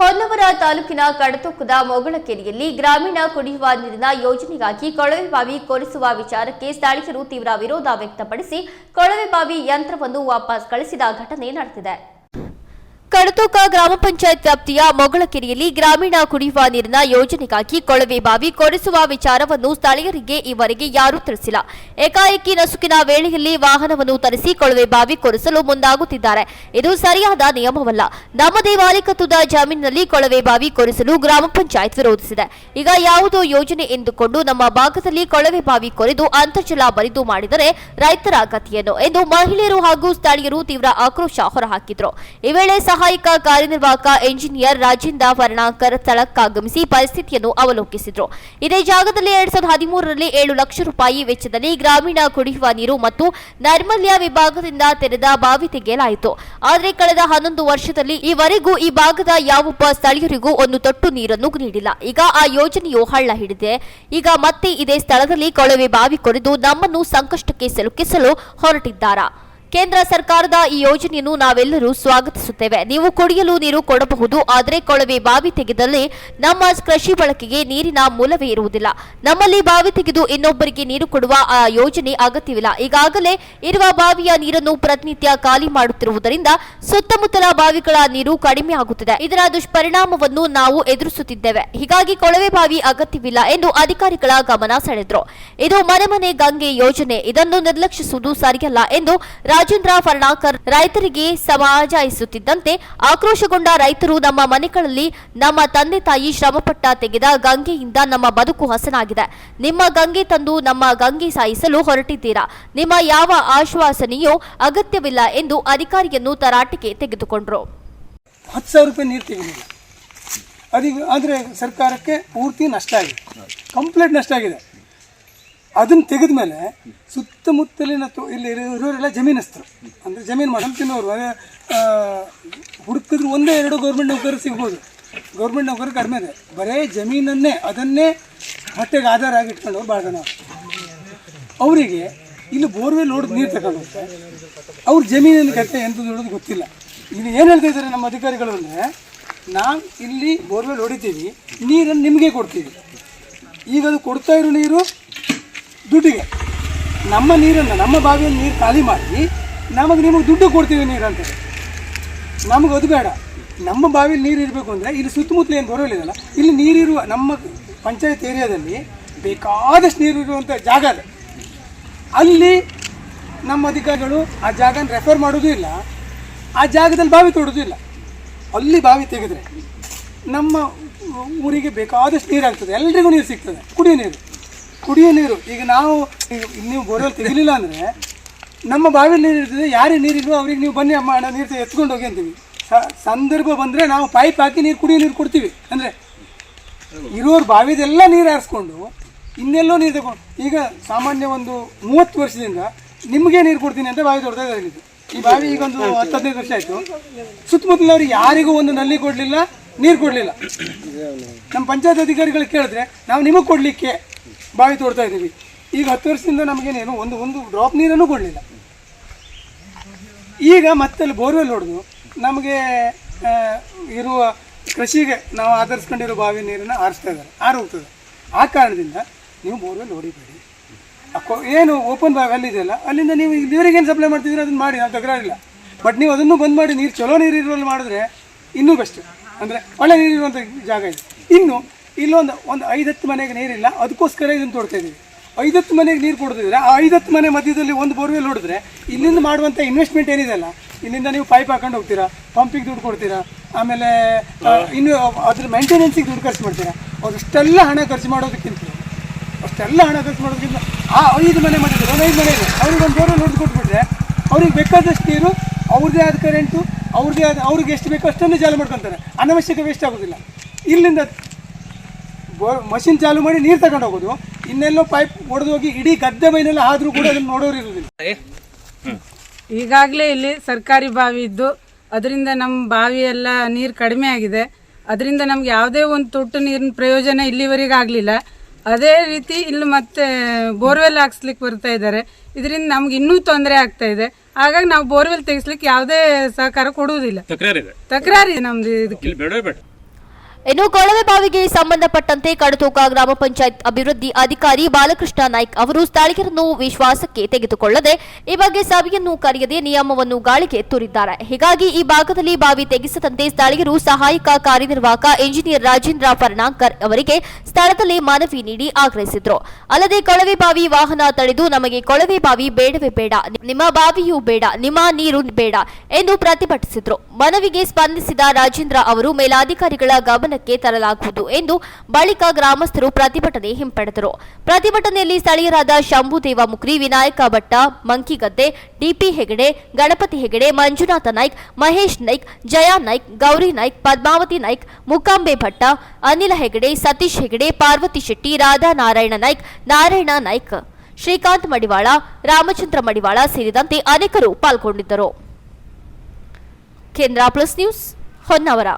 ಹೊನ್ನವರ ತಾಲೂಕಿನ ಕಡತೊಕ್ಕದ ಮೊಗಳಕೆರೆಯಲ್ಲಿ ಗ್ರಾಮೀಣ ಕುಡಿಯುವ ನೀರಿನ ಯೋಜನೆಗಾಗಿ ಕೊಳವೆ ಬಾವಿ ಕೊರೆಸುವ ವಿಚಾರಕ್ಕೆ ಸ್ಥಳೀಯರು ತೀವ್ರ ವಿರೋಧ ವ್ಯಕ್ತಪಡಿಸಿ ಕೊಳವೆ ಬಾವಿ ಯಂತ್ರವನ್ನು ವಾಪಸ್ ಕಳಿಸಿದ ಘಟನೆ ನಡೆದಿದೆ. ಕಡತೋಕ ಗ್ರಾಮ ಪಂಚಾಯತ್ ವ್ಯಾಪ್ತಿಯ ಮೊಗಳಕೆರೆಯಲ್ಲಿ ಗ್ರಾಮೀಣ ಕುಡಿಯುವ ನೀರಿನ ಯೋಜನೆಗಾಗಿ ಕೊಳವೆ ಬಾವಿ ಕೊರೆಸುವ ವಿಚಾರವನ್ನು ಸ್ಥಳೀಯರಿಗೆ ಈವರೆಗೆ ಯಾರೂ ತಿಳಿಸಿಲ್ಲ. ಏಕಾಏಕಿ ನಸುಕಿನ ವೇಳೆಯಲ್ಲಿ ವಾಹನವನ್ನು ತರಿಸಿ ಕೊಳವೆ ಬಾವಿ ಕೊರೆಸಲು ಮುಂದಾಗುತ್ತಿದ್ದಾರೆ. ಇದು ಸರಿಯಾದ ನಿಯಮವಲ್ಲ. ನಮ್ಮದೇ ಮಾಲೀಕತ್ವದ ಜಮೀನಿನಲ್ಲಿ ಕೊಳವೆ ಬಾವಿ ಕೊರೆಸಲು ಗ್ರಾಮ ಪಂಚಾಯತ್ ವಿರೋಧಿಸಿದೆ. ಈಗ ಯಾವುದೋ ಯೋಜನೆ ಎಂದುಕೊಂಡು ನಮ್ಮ ಭಾಗದಲ್ಲಿ ಕೊಳವೆ ಬಾವಿ ಕೊರೆದು ಅಂತರ್ಜಲ ಬರಿದು ಮಾಡಿದರೆ ರೈತರ ಗತಿಯನ್ನು ಎಂದು ಮಹಿಳೆಯರು ಹಾಗೂ ಸ್ಥಳೀಯರು ತೀವ್ರ ಆಕ್ರೋಶ ಹೊರಹಾಕಿದ್ರು. ಈ ವೇಳೆ ಸಹಾಯಕ ಕಾರ್ಯನಿರ್ವಾಹಕ ಎಂಜಿನಿಯರ್ ರಾಜೇಂದ್ರ ವರ್ಣಾಕರ್ ಸ್ಥಳಕ್ಕಾಗಮಿಸಿ ಪರಿಸ್ಥಿತಿಯನ್ನು ಅವಲೋಕಿಸಿದರು. ಇದೇ ಜಾಗದಲ್ಲಿ ಎರಡ್ ಸಾವಿರದ ಹದಿಮೂರರಲ್ಲಿ ಏಳು ಲಕ್ಷ ರೂಪಾಯಿ ವೆಚ್ಚದಲ್ಲಿ ಗ್ರಾಮೀಣ ಕುಡಿಯುವ ನೀರು ಮತ್ತು ನೈರ್ಮಲ್ಯ ವಿಭಾಗದಿಂದ ತೆರೆದ ಬಾವಿ ತೆಗೆಯಲಾಯಿತು. ಆದರೆ ಕಳೆದ ಹನ್ನೊಂದು ವರ್ಷದಲ್ಲಿ ಈವರೆಗೂ ಈ ಭಾಗದ ಯಾವೊಬ್ಬ ಸ್ಥಳೀಯರಿಗೂ ಒಂದು ತೊಟ್ಟು ನೀರನ್ನು ನೀಡಿಲ್ಲ. ಈಗ ಆ ಯೋಜನೆಯು ಹಳ್ಳ ಹಿಡಿದೆ ಈಗ ಮತ್ತೆ ಇದೇ ಸ್ಥಳದಲ್ಲಿ ಕೊಳವೆ ಬಾವಿ ಕೊರೆದು ನಮ್ಮನ್ನು ಸಂಕಷ್ಟಕ್ಕೆ ಸಿಲುಕಿಸಲು ಹೊರಟಿದ್ದಾರಾ? ಕೇಂದ್ರ ಸರ್ಕಾರದ ಈ ಯೋಜನೆಯನ್ನು ನಾವೆಲ್ಲರೂ ಸ್ವಾಗತಿಸುತ್ತೇವೆ. ನೀವು ಕುಡಿಯಲು ನೀರು ಕೊಡಬಹುದು, ಆದರೆ ಕೊಳವೆ ಬಾವಿ ತೆಗೆದಲ್ಲಿ ನಮ್ಮ ಕೃಷಿ ಬಳಕೆಗೆ ನೀರಿನ ಮೂಲವೇ ಇರುವುದಿಲ್ಲ. ನಮ್ಮಲ್ಲಿ ಬಾವಿ ತೆಗೆದು ಇನ್ನೊಬ್ಬರಿಗೆ ನೀರು ಕೊಡುವ, ಆ, ಯೋಜನೆ ಅಗತ್ಯವಿಲ್ಲ. ಈಗಾಗಲೇ ಇರುವ ಬಾವಿಯ ನೀರನ್ನು ಪ್ರತಿನಿತ್ಯ ಖಾಲಿ ಮಾಡುತ್ತಿರುವುದರಿಂದ ಸುತ್ತಮುತ್ತಲ ಬಾವಿಗಳ ನೀರು ಕಡಿಮೆ ಆಗುತ್ತಿದೆ. ಇದರ ದುಷ್ಪರಿಣಾಮವನ್ನು ನಾವು ಎದುರಿಸುತ್ತಿದ್ದೇವೆ. ಹೀಗಾಗಿ ಕೊಳವೆ ಬಾವಿ ಅಗತ್ಯವಿಲ್ಲ ಎಂದು ಅಧಿಕಾರಿಗಳ ಗಮನ ಸೆಳೆದರು. ಇದು ಮನೆ ಮನೆ ಗಂಗೆ ಯೋಜನೆ. ಇದನ್ನು ನಿರ್ಲಕ್ಷಿಸುವುದು ಸರಿಯಲ್ಲ ಎಂದು ರಾಜೇಂದ್ರ ಫರ್ಣಾಕರ್ ರೈತರಿಗೆ ಸಮಾಜಾಯಿಸುತ್ತಿದ್ದಂತೆ ಆಕ್ರೋಶಗೊಂಡ ರೈತರು ನಮ್ಮ ಮನೆಗಳಲ್ಲಿ ನಮ್ಮ ತಂದೆ ತಾಯಿ ಶ್ರಮಪಟ್ಟ ತೆಗೆದ ಗಂಗೆಯಿಂದ ನಮ್ಮ ಬದುಕು ಹಸನಾಗಿದೆ. ನಿಮ್ಮ ಗಂಗೆ ತಂದು ನಮ್ಮ ಗಂಗೆ ಸಾಯಿಸಲು ಹೊರಟಿದ್ದೀರಾ? ನಿಮ್ಮ ಯಾವ ಆಶ್ವಾಸನೆಯೂ ಅಗತ್ಯವಿಲ್ಲ ಎಂದು ಅಧಿಕಾರಿಯನ್ನು ತರಾಟೆಗೆ ತೆಗೆದುಕೊಂಡರು. ಹತ್ತು ಸಾವಿರ ರೂಪಾಯಿ ನೀರು ತೆಗೆದಿಲ್ಲ ಅದೀಗ ಆದರೆ ಸರ್ಕಾರಕ್ಕೆ ಪೂರ್ತಿ ನಷ್ಟ ಆಗಿದೆ. ಕಂಪ್ಲೀಟ್ ನಷ್ಟ ಆಗಿದೆ. ಅದನ್ನು ತೆಗೆದ ಮೇಲೆ ಸುತ್ತಮುತ್ತಲಿನ ಇಲ್ಲಿ ಇರೋ- ಇರೋರೆಲ್ಲ ಜಮೀನಸ್ಥರು. ಅಂದರೆ ಜಮೀನು ಮಾಡಲು ತಿನ್ನೋರು. ಹುಡುಕಿದ್ರು ಒಂದೇ ಎರಡು ಗೌರ್ಮೆಂಟ್ ನೌಕರ ಸಿಗ್ಬೋದು. ಗೌರ್ಮೆಂಟ್ ನೌಕರರು ಕಡಿಮೆ ಇದೆ. ಬರೇ ಜಮೀನನ್ನೇ, ಅದನ್ನೇ ಹೊಟ್ಟೆಗೆ ಆಧಾರ ಆಗಿ ಇಟ್ಕೊಂಡವ್ರು ಭಾಳ ಜನ ಅವರಿಗೆ ಇಲ್ಲಿ ಬೋರ್ವೆಲ್ ಹೊಡೆದು ನೀರು ತಗೊಂಡು ಅವ್ರ ಜಮೀನಿನ ಕತೆ ಎಂಥದ್ದು ಹೇಳೋದು ಗೊತ್ತಿಲ್ಲ. ಇಲ್ಲಿ ಏನು ಹೇಳ್ತಾ ಇದ್ದಾರೆ ನಮ್ಮ ಅಧಿಕಾರಿಗಳು ಅಂದರೆ, ನಾವು ಇಲ್ಲಿ ಬೋರ್ವೆಲ್ ಹೊಡಿತೀವಿ, ನೀರನ್ನು ನಿಮಗೆ ಕೊಡ್ತೀವಿ. ಈಗ ಅದು ಕೊಡ್ತಾ ಇರೋ ನೀರು ದುಡ್ಡಿಗೆ. ನಮ್ಮ ನೀರನ್ನು, ನಮ್ಮ ಬಾವಿಯಲ್ಲಿ ನೀರು ಖಾಲಿ ಮಾಡಿ ನಮಗೆ ನಿಮಗೆ ದುಡ್ಡು ಕೊಡ್ತೀವಿ ನೀರು ಅಂತಾರೆ ನಮಗೆ ಅದು ಬೇಡ. ನಮ್ಮ ಬಾವಿಯಲ್ಲಿ ನೀರು ಇರಬೇಕು ಅಂದರೆ ಇಲ್ಲಿ ಸುತ್ತಮುತ್ತಲು ಏನು ಬರೋಲ್ಲ ಇಲ್ಲಿ ನೀರಿರುವ ನಮ್ಮ ಪಂಚಾಯತ್ ಏರಿಯಾದಲ್ಲಿ ಬೇಕಾದಷ್ಟು ನೀರು ಇರುವಂಥ ಜಾಗ ಇದೆ ಅಲ್ಲಿ ನಮ್ಮ ಅಧಿಕಾರಿಗಳು ಆ ಜಾಗನ ರೆಫರ್ ಮಾಡೋದು ಇಲ್ಲ. ಆ ಜಾಗದಲ್ಲಿ ಬಾವಿ ತೋಡೋದು ಇಲ್ಲ. ಅಲ್ಲಿ ಬಾವಿ ತೆಗೆದರೆ ನಮ್ಮ ಊರಿಗೆ ಬೇಕಾದಷ್ಟು ನೀರು ಆಗ್ತದೆ. ಎಲ್ರಿಗೂ ನೀರು ಸಿಗ್ತದೆ. ಕುಡಿಯೋ ನೀರು. ಕುಡಿಯೋ ನೀರು. ಈಗ ನಾವು, ಈಗ ನೀವು ಬೋರ್ವೆಲ್ ತೆಗಿಲಿಲ್ಲ ಅಂದರೆ ನಮ್ಮ ಬಾವಿಲಿ ನೀರು ಇರ್ತದೆ, ಯಾರಿಗೆ ನೀರಿಲ್ವೋ ಅವ್ರಿಗೆ ನೀವು ಬನ್ನಿ ಅಮ್ಮ ನೀರು ಎತ್ಕೊಂಡು ಹೋಗಿ ಅಂತೀವಿ. ಸಂದರ್ಭ ಬಂದರೆ ನಾವು ಪೈಪ್ ಹಾಕಿ ನೀರು ಕುಡಿಯೋ ನೀರು ಕೊಡ್ತೀವಿ. ಅಂದರೆ ಇರೋರು ಬಾವಿದೆಲ್ಲ ನೀರು ಹಾರಿಸ್ಕೊಂಡು ಇನ್ನೆಲ್ಲೋ ನೀರು ತಗೊಂಡು, ಈಗ ಸಾಮಾನ್ಯ ಒಂದು ಮೂವತ್ತು ವರ್ಷದಿಂದ ನಿಮಗೆ ನೀರು ಕೊಡ್ತೀನಿ ಅಂತ ಬಾವಿ ಹೇಳಿದ್ದು ಈ ಬಾವಿ ಈಗ ಒಂದು ಹತ್ತು, ಹದಿನೈದು ವರ್ಷ ಆಯಿತು. ಸುತ್ತಮುತ್ತಲವ್ರು ಯಾರಿಗೂ ಒಂದು ನಲ್ಲಿ ಕೊಡಲಿಲ್ಲ, ನೀರು ಕೊಡಲಿಲ್ಲ. ನಮ್ಮ ಪಂಚಾಯತ್ ಅಧಿಕಾರಿಗಳು ಕೇಳಿದ್ರೆ ನಾವು ನಿಮಗೆ ಕೊಡಲಿಕ್ಕೆ ಬಾವಿ ತೋಡ್ತಾ ಇದ್ದೀವಿ. ಈಗ ಹತ್ತು ವರ್ಷದಿಂದ ನಮಗೇನೇನು, ಒಂದು ಒಂದು ಡ್ರಾಪ್ ನೀರನ್ನು ಕೊಡಲಿಲ್ಲ. ಈಗ ಮತ್ತೆ ಅಲ್ಲಿ ಬೋರ್ವೆಲ್ ಹೊಡೆದು ನಮಗೆ ಇರುವ ಕೃಷಿಗೆ ನಾವು ಆಧರಿಸ್ಕೊಂಡಿರೋ ಬಾವಿ ನೀರನ್ನು ಆರಿಸ್ತಾ ಇದ್ದಾರೆ ಆರು ಆ ಕಾರಣದಿಂದ ನೀವು ಬೋರ್ವೆಲ್ ಹೊಡಿಬೇಡಿ ಅಕ್ಕೋ, ಏನು ಓಪನ್ ಬಾವಿ ಅಲ್ಲಿದೆಯಲ್ಲ, ಅಲ್ಲಿಂದ ನೀವು ಏನು ಸಪ್ಲೈ ಮಾಡ್ತಿದ್ದೀರಿ? ಅದನ್ನು ಮಾಡಿ, ನಾವು ತಕರಾರಿಲ್ಲ ಬಟ್ ನೀವು ಅದನ್ನು ಬಂದ್ ಮಾಡಿ, ನೀರು ಚಲೋ ನೀರು ಇರುವಲ್ಲಿ ಮಾಡಿದ್ರೆ ಇನ್ನೂ ಬೆಸ್ಟ್ ಅಂದರೆ ಒಳ್ಳೆ ನೀರು ಇರುವಂಥ ಜಾಗ ಇದೆ. ಇನ್ನು ಇಲ್ಲೊಂದು, ಒಂದು ಐದತ್ತು ಮನೆಗೆ ನೀರಿಲ್ಲ, ಅದಕ್ಕೋಸ್ಕರ ಇದನ್ನು ತೋಡ್ತಾ ಇದ್ದೀವಿ ಐದತ್ತು ಮನೆಗೆ ನೀರು ಕೊಡ್ತಿದ್ರೆ ಆ ಐದತ್ತು ಮನೆ ಮಧ್ಯದಲ್ಲಿ ಒಂದು ಬೋರ್ವೆಲ್ ಹೊಡೆದ್ರೆ ಇಲ್ಲಿಂದ ಮಾಡುವಂಥ ಇನ್ವೆಸ್ಟ್ಮೆಂಟ್ ಏನಿದೆಯಲ್ಲ ಇಲ್ಲಿಂದ ನೀವು ಪೈಪ್ ಹಾಕೊಂಡು ಹೋಗ್ತೀರಾ ಪಂಪಿಗೆ ದುಡ್ಡು ಕೊಡ್ತೀರಾ, ಆಮೇಲೆ ಇನ್ನು ಅದ್ರ ಮೇಂಟೆನೆನ್ಸಿಗೆ ದುಡ್ಡು ಖರ್ಚು ಮಾಡ್ತೀರಾ? ಅಷ್ಟೆಲ್ಲ ಹಣ ಖರ್ಚು ಮಾಡೋದಕ್ಕಿಂತ, ಅಷ್ಟೆಲ್ಲ ಹಣ ಖರ್ಚು ಮಾಡೋದಕ್ಕಿಂತ ಆ ಐದು ಮನೆ ಮಾಡಿದ್ರು ಒಂದು ಐದು ಮನೆ ಇದೆ, ಅವ್ರಿಗೆ ಒಂದು ಬೋರ್ವೆಲ್ ಹೊಡೆದು ಕೊಟ್ಬಿಟ್ರೆ ಅವ್ರಿಗೆ ಬೇಕಾದಷ್ಟು ನೀರು, ಅವ್ರದ್ದೇ ಆದ ಕರೆಂಟು ಅವ್ರದ್ದೇ ಆದ, ಅವ್ರಿಗೆ ಎಷ್ಟು ಬೇಕೋ ಅಷ್ಟನ್ನು ಜಾಲ ಮಾಡ್ಕೊತಾರೆ. ಅನವಶ್ಯಕ ವೇಸ್ಟ್ ಆಗೋದಿಲ್ಲ. ಇಲ್ಲಿಂದ ಮಷಿನ್ ಚಾಲು ಮಾಡಿ ನೀರು ತಗೊಂಡು ಹೋಗೋದು. ಇನ್ನೆಲ್ಲೋ ಪೈಪ್ ಒಡೆದು ಹೋಗಿ ಇಡೀ ಗದ್ದೆ ಮೈನೆಲ್ಲ ಆದರೂ ಕೂಡ ಅದನ್ನ ನೋಡೋರು ಇರೋದಿಲ್ಲ. ಈಗಾಗಲೇ ಇಲ್ಲಿ ಸರ್ಕಾರಿ ಬಾವಿ ಇದ್ದು ಅದರಿಂದ ನಮ್ಮ ಬಾವಿಯೆಲ್ಲ ಎಲ್ಲ ನೀರು ಕಡಿಮೆ ಆಗಿದೆ. ಅದರಿಂದ ನಮ್ಗೆ ಯಾವುದೇ ಒಂದು ತೊಟ್ಟು ನೀರಿನ ಪ್ರಯೋಜನ ಇಲ್ಲಿವರೆಗೆ ಆಗಲಿಲ್ಲ. ಅದೇ ರೀತಿ ಇಲ್ಲಿ ಮತ್ತೆ ಬೋರ್ವೆಲ್ ಹಾಕ್ಸ್ಲಿಕ್ಕೆ ಬರ್ತಾ ಇದ್ದಾರೆ. ಇದರಿಂದ ನಮ್ಗೆ ಇನ್ನೂ ತೊಂದರೆ ಆಗ್ತಾ ಇದೆ. ಹಾಗಾಗಿ ನಾವು ಬೋರ್ವೆಲ್ ತೆಗಿಸ್ಲಿಕ್ಕೆ ಯಾವುದೇ ಸಹಕಾರ ಕೊಡುವುದಿಲ್ಲ. ತಕರಾರಿದೆ. ತಕರಾರಿ ನಮ್ದು ಇದಕ್ಕೆ. ಇಲ್ಲಿ ಬೇಡವೇ ಬೇಡ. ಇನ್ನು ಕೊಳವೆ ಬಾವಿಗೆ ಸಂಬಂಧಪಟ್ಟಂತೆ ಕಡತೋಕ ಗ್ರಾಮ ಪಂಚಾಯತ್ ಅಭಿವೃದ್ಧಿ ಅಧಿಕಾರಿ ಬಾಲಕೃಷ್ಣ ನಾಯ್ಕ್ ಅವರು ಸ್ಥಳೀಯರನ್ನು ವಿಶ್ವಾಸಕ್ಕೆ ತೆಗೆದುಕೊಳ್ಳದೆ ಈ ಬಗ್ಗೆ ಸಭೆಯನ್ನು ಕರೆಯದೆ ನಿಯಮವನ್ನು ಗಾಳಿಗೆ ತೂರಿದ್ದಾರೆ. ಹೀಗಾಗಿ ಈ ಭಾಗದಲ್ಲಿ ಬಾವಿ ತೆಗೆಸದಂತೆ ಸ್ಥಳೀಯರು ಸಹಾಯಕ ಕಾರ್ಯನಿರ್ವಾಹಕ ಇಂಜಿನಿಯರ್ ರಾಜೇಂದ್ರ ಪರ್ಣಾಂಕರ್ ಅವರಿಗೆ ಸ್ಥಳದಲ್ಲಿ ಮನವಿ ನೀಡಿ ಆಗ್ರಹಿಸಿದ್ರು. ಅಲ್ಲದೆ ಕೊಳವೆ ಬಾವಿ ವಾಹನ ತಡೆದು ನಮಗೆ ಕೊಳವೆ ಬಾವಿ ಬೇಡವೇ ಬೇಡ, ನಿಮ್ಮ ಬಾವಿಯೂ ಬೇಡ, ನಿಮ್ಮ ನೀರು ಬೇಡ ಎಂದು ಪ್ರತಿಭಟಿಸಿದ್ರು. ಮನವಿಗೆ ಸ್ಪಂದಿಸಿದ ರಾಜೇಂದ್ರ ಅವರು ಮೇಲಾಧಿಕಾರಿಗಳ ಗಮನಕ್ಕೆ ತರಲಾಗುವುದು ಎಂದು ಬಳಿಕ ಗ್ರಾಮಸ್ಥರು ಪ್ರತಿಭಟನೆ ಹಿಂಪಡೆದರು. ಪ್ರತಿಭಟನೆಯಲ್ಲಿ ಸ್ಥಳೀಯರಾದ ಶಂಭು ದೇವಮುಕ್ರಿ ವಿನಾಯಕ ಭಟ್ಟ ಮಂಕಿಗದ್ದೆ ಡಿಪಿ ಹೆಗಡೆ, ಗಣಪತಿ ಹೆಗಡೆ, ಮಂಜುನಾಥ ನಾಯ್ಕ್, ಮಹೇಶ್ ನಾಯ್ಕ್, ಜಯಾ ನಾಯ್ಕ್, ಗೌರಿ ನಾಯ್ಕ್, ಪದ್ಮಾವತಿ ನಾಯ್ಕ್, ಮುಕಾಂಬೆ ಭಟ್ಟ, ಅನಿಲ ಹೆಗಡೆ, ಸತೀಶ್ ಹೆಗಡೆ, ಪಾರ್ವತಿ ಶೆಟ್ಟಿ, ರಾಧಾ ನಾರಾಯಣ ನಾಯ್ಕ್ ನಾರಾಯಣ ನಾಯ್ಕ್, ಶ್ರೀಕಾಂತ್ ಮಡಿವಾಳ, ರಾಮಚಂದ್ರ ಮಡಿವಾಳ ಸೇರಿದಂತೆ ಅನೇಕರು ಪಾಲ್ಗೊಂಡಿದ್ದರು. ಕೇಂದ್ರ ಪ್ಲಸ್ ನ್ಯೂಸ್ ಹೊನ್ನಾವರ.